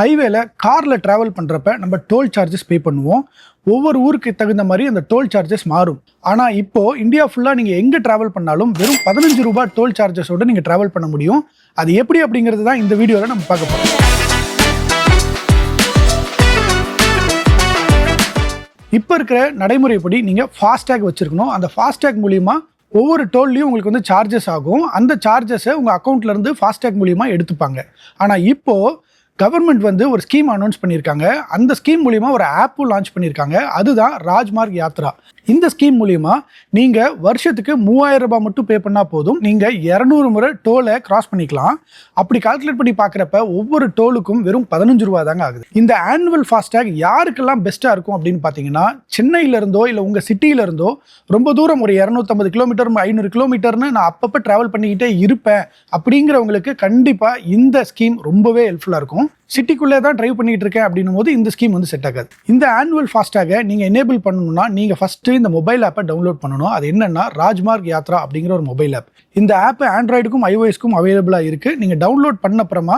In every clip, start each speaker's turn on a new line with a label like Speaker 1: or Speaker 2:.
Speaker 1: ஹைவேல காரில் ட்ராவல் பண்ணுறப்ப நம்ம டோல் சார்ஜஸ் பே பண்ணுவோம். ஒவ்வொரு ஊருக்கு தகுந்த மாதிரி அந்த டோல் சார்ஜஸ் மாறும். ஆனால் இப்போது இந்தியா ஃபுல்லாக நீங்கள் எங்கே ட்ராவல் பண்ணாலும் வெறும் பதினஞ்சு ரூபாய் டோல் சார்ஜஸோட நீங்கள் ட்ராவல் பண்ண முடியும். அது எப்படி அப்படிங்கிறது தான் இந்த வீடியோவில் நம்ம பார்க்க போகிறோம் இப்போ இருக்கிற நடைமுறைப்படி நீங்கள் ஃபாஸ்டேக் வச்சுருக்கணும். அந்த ஃபாஸ்டேக் மூலிமா ஒவ்வொரு டோல்லையும் உங்களுக்கு வந்து சார்ஜஸ் ஆகும். அந்த சார்ஜஸை உங்கள் அக்கௌண்ட்லேருந்து ஃபாஸ்டேக் மூலிமா எடுத்துப்பாங்க. ஆனால் இப்போது கவர்மெண்ட் வந்து ஒரு ஸ்கீம் அனௌன்ஸ் பண்ணியிருக்காங்க. அந்த ஸ்கீம் மூலிமா ஒரு ஆப்பும் லான்ச் பண்ணியிருக்காங்க. அதுதான் ராஜ்மார்க் யாத்ரா. இந்த ஸ்கீம் மூலிமா நீங்கள் வருஷத்துக்கு மூவாயிரம் ரூபாய் மட்டும் பே பண்ணால் போதும். நீங்கள் இரநூறு முறை டோலை கிராஸ் பண்ணிக்கலாம். அப்படி கால்குலேட் பண்ணி பார்க்குறப்ப ஒவ்வொரு டோலுக்கும் வெறும் பதினஞ்சு ரூபா தாங்க ஆகுது. இந்த ஆனுவல் ஃபாஸ்டேக் யாருக்கெல்லாம் பெஸ்ட்டாக இருக்கும் அப்படின்னு பார்த்தீங்கன்னா சென்னையில இருந்தோ இல்லை உங்கள் சிட்டியில இருந்தோ ரொம்ப தூரம் ஒரு இரநூத்தம்பது கிலோமீட்டர் ஐநூறு கிலோமீட்டர்னு நான் அப்பப்போ ட்ராவல் பண்ணிக்கிட்டே இருப்பேன். அப்படிங்கிறவங்களுக்கு கண்டிப்பாக இந்த ஸ்கீம் ரொம்பவே ஹெல்ப்ஃபுல்லாக இருக்கும். சிட்டிக்குள்ளே தான் ட்ரைவ் பண்ணிகிட்டு இருக்கேன் அப்படின்னும் போது இந்த ஸ்கீம் வந்து செட் ஆகாது. இந்த ஆனுவல் ஃபாஸ்டாக நீங்கள் எனேபிள் பண்ணணும்னா நீங்கள் ஃபஸ்ட்டு இந்த மொபைல் ஆப்பை டவுன்லோட் பண்ணணும். அது என்னன்னா ராஜ்மார்க் யாத்ரா அப்படிங்கிற ஒரு மொபைல் ஆப் இந்த ஆப் ஆண்ட்ராய்டுக்கும் ஐஓஎஸ்க்கும் அவைலபிளாக இருக்குது நீங்கள் டவுன்லோட் பண்ண அப்புறமா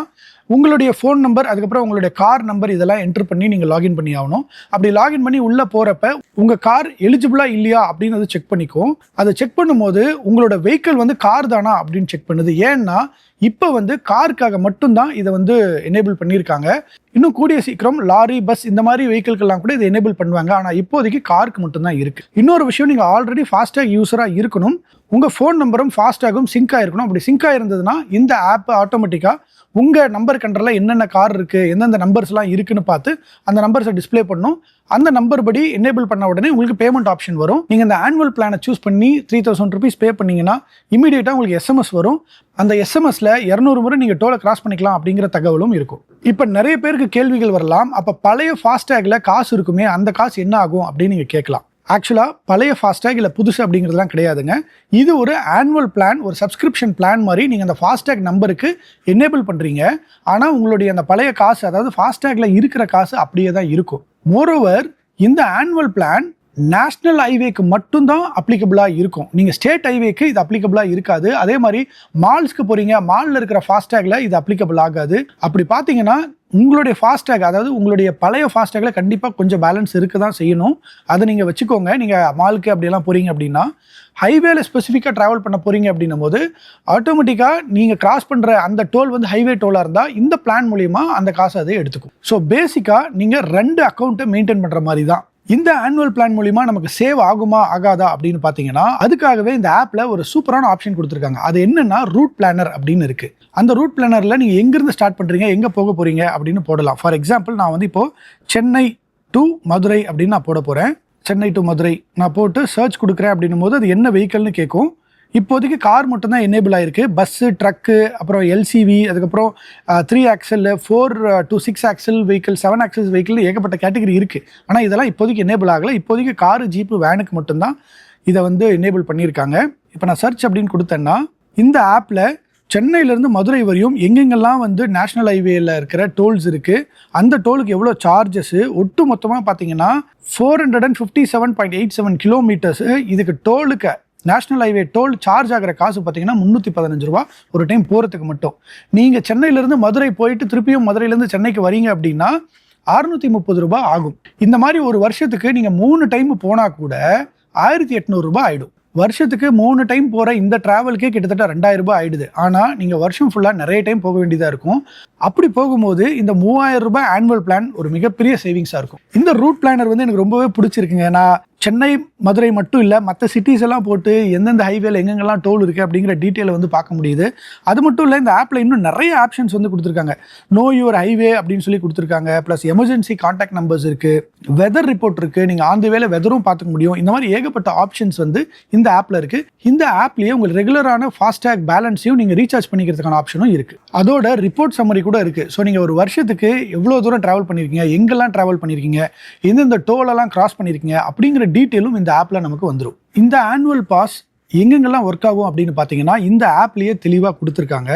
Speaker 1: உங்களுடைய ஃபோன் நம்பர் அதுக்கப்புறம் உங்களுடைய கார் நம்பர் இதெல்லாம் என்ட்ரு பண்ணி நீங்கள் லாகின் பண்ணி ஆகணும். அப்படி லாகின் பண்ணி உள்ளே போகிறப்ப உங்கள் கார் எலிஜிபிளா இல்லையா அப்படின்னு அதை செக் பண்ணிக்கும் அதை செக் பண்ணும்போது உங்களோட வெஹிக்கிள் வந்து கார் தானா அப்படின்னு செக் பண்ணுது. ஏன்னா இப்போ வந்து காருக்காக மட்டும்தான் இதை வந்து எனேபிள் பண்ணியிருக்காங்க. இன்னும் கூடிய சீக்கிரம் லாரி பஸ் இந்த மாதிரி வெஹிக்கிள்கள்லாம் கூட இதை எனேபிள் பண்ணுவாங்க. ஆனால் இப்போதைக்கு காருக்கு மட்டும்தான் இருக்குது இன்னொரு விஷயம் நீங்கள் ஆல்ரெடி ஃபாஸ்டேக் யூஸராக இருக்கணும். உங்கள் ஃபோன் நம்பரும் ஃபாஸ்டேகும் சிங்க் ஆகிருக்கணும் அப்படி சிங்க் ஆகிருந்ததுன்னா இந்த ஆப் ஆட்டோமேட்டிக்காக உங்கள் நம்பர் கண்ட்ரில் என்னென்ன கார் இருக்குது எந்தெந்த நம்பர்ஸ்லாம் இருக்குன்னு பார்த்து அந்த நம்பர்ஸை டிஸ்ப்ளே பண்ணும் அந்த நம்பர் படி எனேபிள் பண்ண உடனே உங்களுக்கு பேமெண்ட் ஆப்ஷன் வரும். நீங்கள் இந்த ஆனுவல் பிளானை சூஸ் பண்ணி த்ரீ தௌசண்ட் ருபீஸ் பே பண்ணீங்கன்னா இமீடியட்டாக உங்களுக்கு எஸ்எம்எஸ் வரும். அந்த எஸ்எம்எஸ்ல இரநூறு முறை நீங்கள் டோலை கிராஸ் பண்ணிக்கலாம் அப்படிங்கிற தகவலும் இருக்கும். இப்போ நிறைய பேருக்கு கேள்விகள் வரலாம். அப்போ பழைய ஃபாஸ்டேக்கில் காசு இருக்குமே அந்த காசு என்ன ஆகும் அப்படின்னு நீங்கள் கேட்கலாம். ஆக்சுவலாக பழைய ஃபாஸ்டேக் இல்லை புதுசு அப்படிங்கிறதுலாம் கிடையாதுங்க. இது ஒரு ஆனுவல் பிளான் ஒரு சப்ஸ்கிரிப்ஷன் பிளான் மாதிரி நீங்கள் அந்த ஃபாஸ்டேக் நம்பருக்கு எனேபிள் பண்ணுறீங்க ஆனால் உங்களுடைய அந்த பழைய காசு அதாவது ஃபாஸ்டேக்கில் இருக்கிற காசு அப்படியே தான் இருக்கும். மோரோவர் இந்த ஆனுவல் பிளான் நேஷ்னல் ஹைவேக்கு மட்டும்தான் அப்ளிகபிளாக இருக்கும். நீங்கள் ஸ்டேட் ஹைவேக்கு இது அப்ளிகபிளாக இருக்காது. அதே மாதிரி மால்ஸ்க்கு போகிறீங்க மாலில் இருக்கிற ஃபாஸ்டேக்ல இது அப்ளிகபிள் ஆகாது. அப்படி பார்த்தீங்கன்னா உங்களுடைய ஃபாஸ்டேக் அதாவது உங்களுடைய பழைய ஃபாஸ்டேக்ல கண்டிப்பாக கொஞ்சம் பேலன்ஸ் இருக்க தான் செய்யணும். அதை நீங்கள் வச்சுக்கோங்க. நீங்கள் மாலுக்கு அப்படியெல்லாம் போகிறீங்க அப்படின்னா ஹைவேல ஸ்பெசிஃபிக்காக ட்ராவல் பண்ண போகிறீங்க அப்படின்னும் போது ஆட்டோமேட்டிக்காக நீங்கள் கிராஸ் பண்ணுற அந்த டோல் வந்து ஹைவே டோலாக இருந்தால் இந்த பிளான் மூலிமா அந்த காசை அதை எடுத்துக்கும். ஸோ பேசிக்காக நீங்கள் ரெண்டு அக்கௌண்ட்டை மெயின்டைன் பண்ணுற மாதிரி தான். இந்த ஆனுவல் பிளான் மூலிமா நமக்கு சேவ் ஆகுமா ஆகாதா அப்படின்னு பார்த்தீங்கன்னா அதுக்காகவே இந்த ஆப்பில் ஒரு சூப்பரான ஆப்ஷன் கொடுத்துருக்காங்க. அது என்னன்னா ரூட் பிளானர் அப்படின்னு இருக்கு. அந்த ரூட் பிளானரில் நீங்கள் எங்கேருந்து ஸ்டார்ட் பண்ணுறீங்க எங்கே போக போகிறீங்க அப்படின்னு போடலாம். ஃபார் எக்ஸாம்பிள் நான் வந்து இப்போது சென்னை டு மதுரை அப்படின்னு நான் போட போகிறேன் சென்னை டு மதுரை நான் போட்டு சர்ச் கொடுக்குறேன் அப்படின்னும் போது அது என்ன வெஹிக்கல்னு கேட்கும். இப்போதைக்கு கார் மட்டும்தான் எனேபிள் ஆகிருக்கு பஸ்ஸு ட்ரக்கு அப்புறம் எல்சிவி அதுக்கப்புறம் three axle four to six axle vehicle seven axle vehicle ஏகப்பட்ட கேட்டகரி இருக்குது ஆனால் இதெல்லாம் இப்போதைக்கு எனேபிள் ஆகலை. இப்போதைக்கு காரு ஜீப்பு வேனுக்கு மட்டும்தான் இதை வந்து எனேபிள் பண்ணியிருக்காங்க. இப்போ நான் சர்ச் அப்படின்னு கொடுத்தேன்னா இந்த ஆப்பில் சென்னையிலேருந்து மதுரை வரையும் எங்கெங்கெல்லாம் வந்து நேஷனல் ஹைவேயில் இருக்கிற டோல்ஸ் இருக்குது அந்த டோலுக்கு எவ்வளோ சார்ஜஸ்ஸு ஒட்டு மொத்தமாக பார்த்தீங்கன்னா four hundred and fifty seven point eight seven kilometres இதுக்கு டோலுக்கு நேஷனல் ஹைவே டோல் சார்ஜ் ஆகிற காசு பார்த்தீங்கன்னா முந்நூற்றி பதினஞ்சு ரூபா. ஒரு டைம் போகிறதுக்கு மட்டும். நீங்கள் சென்னையிலேருந்து மதுரை போயிட்டு திருப்பியும் மதுரையிலேருந்து சென்னைக்கு வரீங்க அப்படின்னா அறுநூற்றி முப்பது ரூபா ஆகும். இந்த மாதிரி ஒரு வருஷத்துக்கு நீங்கள் மூணு டைம் போனால் கூட ஆயிரத்தி எட்நூறுரூபா ஆகிடும் வருஷத்துக்கு மூணு டைம் போகிற இந்த ட்ராவலுக்கே கிட்டத்தட்ட ரெண்டாயிரம் ரூபாய் ஆயிடுது. ஆனால் நீங்கள் வருஷம் ஃபுல்லாக நிறைய டைம் போக வேண்டியதாக இருக்கும். அப்படி போகும்போது இந்த மூவாயிரம் ரூபாய் ஆனுவல் பிளான் ஒரு மிகப்பெரிய சேவிங்ஸாக இருக்கும். இந்த ரூட் பிளானர் வந்து எனக்கு ரொம்பவே பிடிச்சிருக்குங்க. நான் சென்னை மதுரை மட்டும் இல்லை மற்ற சிட்டிஸ் எல்லாம் போட்டு எந்தெந்த ஹைவேல எங்கெங்கெல்லாம் டோல் இருக்குது அப்படிங்கிற டீட்டெயிலை வந்து பார்க்க முடியுது. அது மட்டும் இல்லை இந்த ஆப்பில் இன்னும் நிறைய ஆப்ஷன்ஸ் வந்து கொடுத்துருக்காங்க. நோ யுவர் ஹைவே அப்படின்னு சொல்லி கொடுத்துருக்காங்க. ப்ளஸ் எமர்ஜென்சி கான்டாக்ட் நம்பர்ஸ் இருக்குது வெதர் ரிப்போர்ட் இருக்குது நீங்கள் ஆந்த வேலை வெதரும் பார்த்துக்க முடியும். இந்த மாதிரி ஏகப்பட்ட ஆப்ஷன்ஸ் வந்து இந்த ஆப்பில் இருக்குது இந்த ஆப்லேயே உங்கள் ரெகுலரான ஃபாஸ்டேக் பேலன்ஸையும் நீங்கள் ரீசார்ஜ் பண்ணிக்கிறதுக்கான ஆப்ஷனும் இருக்குது அதோட ரிப்போர்ட் சம்மரி கூட இருக்குது ஸோ நீங்கள் ஒரு வருஷத்துக்கு எவ்வளோ தூரம் ட்ராவல் பண்ணியிருக்கீங்க எங்கெல்லாம் ட்ராவல் பண்ணியிருக்கீங்க எந்தெந்த டோலெல்லாம் கிராஸ் பண்ணியிருக்கீங்க அப்படிங்கிற டீட்டெயிலும் இந்த ஆப்பில் நமக்கு வந்துடும் இந்த ஆனுவல் பாஸ் எங்கெங்கெல்லாம் ஒர்க் ஆகும் அப்படின்னு பார்த்தீங்கன்னா இந்த ஆப்லேயே தெளிவாக கொடுத்துருக்காங்க.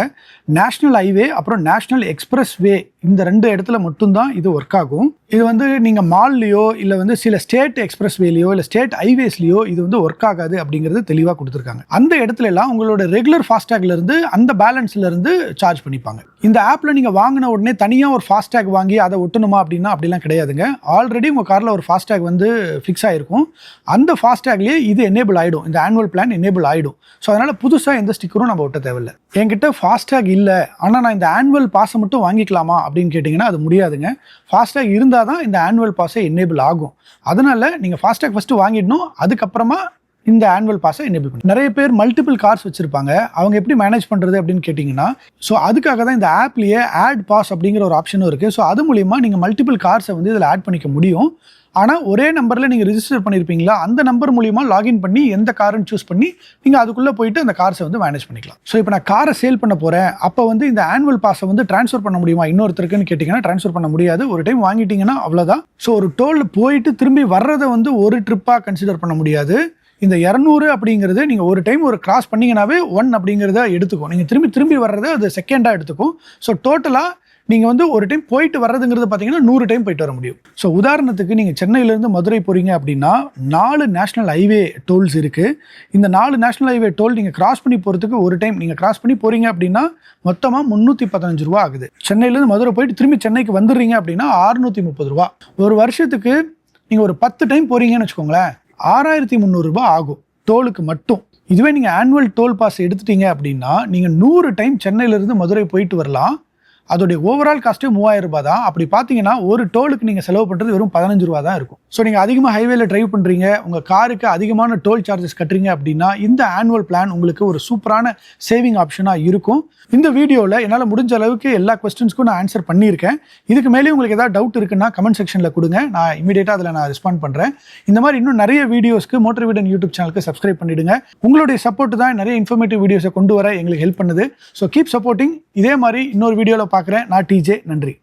Speaker 1: நேஷ்னல் ஹைவே அப்புறம் நேஷ்னல் எக்ஸ்பிரஸ் வே இந்த ரெண்டு இடத்துல மட்டும்தான் இது ஒர்க் ஆகும். இது வந்து நீங்கள் மால்லையோ இல்லை வந்து சில ஸ்டேட் எக்ஸ்பிரஸ் வேலையோ இல்லை ஸ்டேட் ஹைவேஸ்லையோ இது வந்து ஒர்க் ஆகாது அப்படிங்கிறது தெளிவாக கொடுத்துருக்காங்க. அந்த இடத்துல எல்லாம் உங்களோட ரெகுலர் ஃபாஸ்டேக்லேருந்து அந்த பேலன்ஸ்லேருந்து சார்ஜ் பண்ணிப்பாங்க. இந்த ஆப்பில் நீங்கள் வாங்கின உடனே தனியாக ஒரு ஃபாஸ்டேக் வாங்கி அதை ஒட்டணுமா அப்படின்னா அப்படிலாம் கிடையாதுங்க. ஆல்ரெடி உங்கள் காரில் ஒரு ஃபாஸ்டேக் வந்து ஃபிக்ஸ் ஆகிருக்கும் அந்த ஃபாஸ்டேக்லேயே இது எனேபிள் ஆகிடும் இந்த ஆனுவல் பிளான் எனேபிள் ஆகிடும் ஸோ அதனால் புதுசாக எந்த ஸ்டிக்கரும் நம்ம ஒட்ட தேவையில்லை. என்கிட்ட ஃபாஸ்டேக் இல்லை. ஆனால் நான் இந்த ஆனுவல் பாஸை மட்டும் வாங்கிக்கலாமா அப்படின்னு கேட்டிங்கன்னா அது முடியாதுங்க. ஃபாஸ்டேக் இருந்தால் தான் இந்த ஆனுவல் பாஸை என்னேபிள் ஆகும். அதனால நீங்கள் ஃபாஸ்டேக் ஃபஸ்ட்டு வாங்கிடணும். அதுக்கப்புறமா இந்த ஆனுவல் பாஸை எனேபிள் பண்ணி. நிறைய பேர் மல்டிபிள் கார்ஸ் வச்சிருப்பாங்க. அவங்க எப்படி மேனேஜ் பண்ணுறது அப்படின்னு கேட்டிங்கன்னா ஸோ அதுக்காக தான் இந்த ஆப்லேயே ஆட் பாஸ் அப்படிங்கிற ஒரு ஆப்ஷனும் இருக்குது ஸோ அது மூலிமா நீங்கள் மல்டிபிள் கார்ஸை வந்து இதில் ஆட் பண்ணிக்க முடியும். ஆனால் ஒரே நம்பரில் நீங்கள் ரிஜிஸ்டர் பண்ணியிருப்பீங்களா அந்த நம்பர் மூலிமா லாகின் பண்ணி எந்த காருன்னு சூஸ் பண்ணி நீங்கள் அதுக்குள்ளே போயிட்டு அந்த கார்ஸை வந்து மேனேஜ் பண்ணிக்கலாம். ஸோ இப்போ நான் காரை சேல் பண்ண போகிறேன் அப்போ வந்து இந்த ஆனுவல் பாஸை வந்து ட்ரான்ஸ்ஃபர் பண்ண முடியுமா? இன்னொருத்தருக்குன்னு கேட்டிங்கன்னா ட்ரான்ஸ்ஃபர் பண்ண முடியாது. ஒரு டைம் வாங்கிட்டீங்கன்னா அவ்வளோதான் ஸோ ஒரு டோலில் போயிட்டு திரும்பி வர்றதை வந்து ஒரு ட்ரிப்பாக கன்சிடர் பண்ண முடியாது. இந்த இரநூறு அப்படிங்கிறது நீங்கள் ஒரு டைம் ஒரு கிராஸ் பண்ணீங்கன்னாவே ஒன் அப்படிங்கிறத எடுத்துக்கும் நீங்கள் திரும்பி திரும்பி வர்றது அது செகண்டாக எடுத்துக்கும். ஸோ டோட்டலாக நீங்கள் வந்து ஒரு டைம் போயிட்டு வர்றதுங்கிறது பார்த்தீங்கன்னா நூறு டைம் போயிட்டு வர முடியும். ஸோ உதாரணத்துக்கு நீங்கள் சென்னையிலேருந்து மதுரை போகிறீங்க அப்படின்னா நாலு நேஷனல் ஹைவே டோல்ஸ் இருக்குது இந்த நாலு நேஷனல் ஹைவே டோல் நீங்கள் கிராஸ் பண்ணி போகிறதுக்கு ஒரு டைம் நீங்கள் கிராஸ் பண்ணி போகிறீங்க அப்படின்னா மொத்தமாக முந்நூற்றி பதினஞ்சு ரூபா ஆகுது. சென்னையிலேருந்து மதுரை போயிட்டு திரும்பி சென்னைக்கு வந்துடுறீங்க அப்படின்னா அறுநூற்றி முப்பது ரூபா. ஒரு வருஷத்துக்கு நீங்கள் ஒரு பத்து டைம் போகிறீங்கன்னு வச்சுக்கோங்களேன். ஆறாயிரத்தி முந்நூறுரூபா ஆகும். டோலுக்கு மட்டும். இதுவே நீங்கள் ஆனுவல் டோல் பாஸ் எடுத்துட்டீங்க அப்படின்னா நீங்கள் நூறு டைம் சென்னையிலேருந்து மதுரை போயிட்டு வரலாம். அதோடைய ஓவரால் காஸ்ட்டே மூவாயிரம் ரூபாய் தான். அப்படி பார்த்தீங்கன்னா ஒரு டோலுக்கு நீங்கள் செலவு பண்ணுறது வெறும் பதினஞ்சு ரூபா தான் இருக்கும். ஸோ நீங்கள் அதிகமாக ஹைவேல டிரைவ் பண்ணுறீங்க உங்கள் காருக்கு அதிகமான டோல் சார்ஜஸ் கட்டுறீங்க அப்படின்னா இந்த ஆனுவல் பிளான் உங்களுக்கு ஒரு சூப்பரான சேவிங் ஆப்ஷனாக இருக்கும். இந்த வீடியோவில் என்னால் முடிஞ்ச அளவுக்கு எல்லா கொஸ்டின்ஸ்க்கும் நான் ஆன்சர் பண்ணியிருக்கேன். இதுக்கு மேலே உங்களுக்கு ஏதாவது டவுட் இருக்குன்னா கமெண்ட் செக்ஷனில் கொடுங்க. நான் இமீடியட்டாக அதில் நான் ரெஸ்பாண்ட் பண்ணுறேன் இந்த மாதிரி இன்னும் நிறைய வீடியோஸ்க்கு மோட்டர் வீடன் யூடியூப் சேனலுக்கு சப்ஸ்கிரைப் பண்ணிடுங்க. உங்களுடைய சப்போர்ட் தான் நிறைய இன்ஃபர்மேட்டிவ் வீடியோஸை கொண்டு வர எங்களுக்கு ஹெல்ப் பண்ணுது. ஸோ கீப் சப்போர்ட்டிங் இதே மாதிரி இன்னொரு வீடியோவில் பார்க்குறேன். நான் டிஜே நன்றி.